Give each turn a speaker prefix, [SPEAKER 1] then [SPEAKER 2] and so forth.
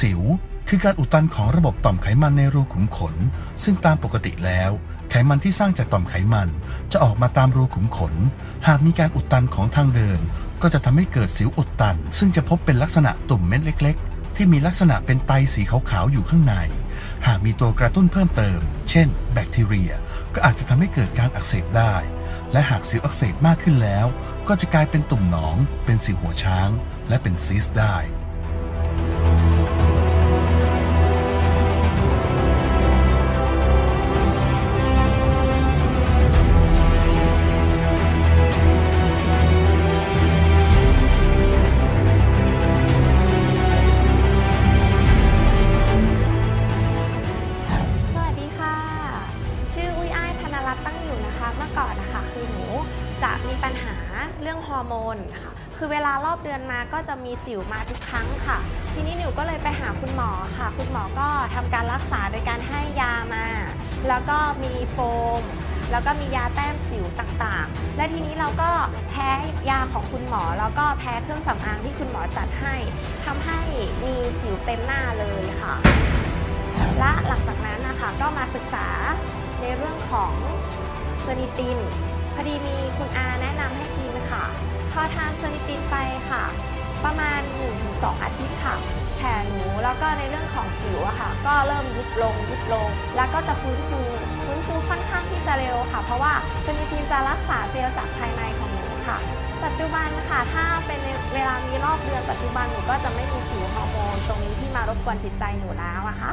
[SPEAKER 1] สิวคือการอุดตันของระบบต่อมไขมันในรูขุมขน ซึ่งตามปกติแล้ว ไขมันที่สร้างจากต่อมไขมันจะออกมาตามรูขุมขน หากมีการอุดตันของทางเดิน ก็จะทำให้เกิดสิวอุดตัน ซึ่งจะพบเป็นลักษณะตุ่มเม็ดเล็ก ๆ ที่มีลักษณะเป็นไตสีขาวๆอยู่ข้างใน หากมีตัวกระตุ้นเพิ่มเติม เช่น แบคทีเรีย ก็อาจจะทำให้เกิดการอักเสบได้ และหากสิวอักเสบมากขึ้นแล้ว ก็จะกลายเป็นตุ่มหนอง เป็นสิวหัวช้าง และเป็นซีสได้
[SPEAKER 2] คะเมื่อก่อนนะคะคือหนูจะมีปัญหาเรื่องฮอร์โมนค่ะคือเวลารอบเดือนมาก็จะมีสิวมาทุกครั้งค่ะ ทีนี้หนูก็เลยไปหาคุณหมอค่ะ คุณหมอก็ทำการรักษาโดยการให้ยามา แล้วก็มีโฟม แล้วก็มียาแต้มสิวต่างๆ และทีนี้เราก็แพ้ยาของคุณหมอ แล้วก็แพ้เครื่องสำอางที่คุณหมอจัดให้ทำให้มีสิวเต็มหน้าเลยค่ะ และหลังจากนั้นนะคะก็มาศึกษาในเรื่องของ ซอร์นิติน พอดีมีคุณอาแนะนำให้กินค่ะ พอทานเซอร์นิตินไปค่ะ ประมาณ 1-2 อาทิตย์ค่ะ แผลหนูแล้วก็ในเรื่องของสิวอะค่ะ ก็เริ่มยุบลงยุบลง แล้วก็จะฟื้นฟูฟื้นฟูค่อนข้างที่จะเร็วค่ะ เพราะว่าเซอร์นิตินจะรักษาเซลล์จากภายในของหนูค่ะ ปัจจุบันค่ะถ้าเป็นในเวลามีรอบเดือนปัจจุบันหนูก็จะไม่มีสิวฮอร์โมนตรงนี้ที่มารบกวนจิตใจหนูแล้วอะค่ะ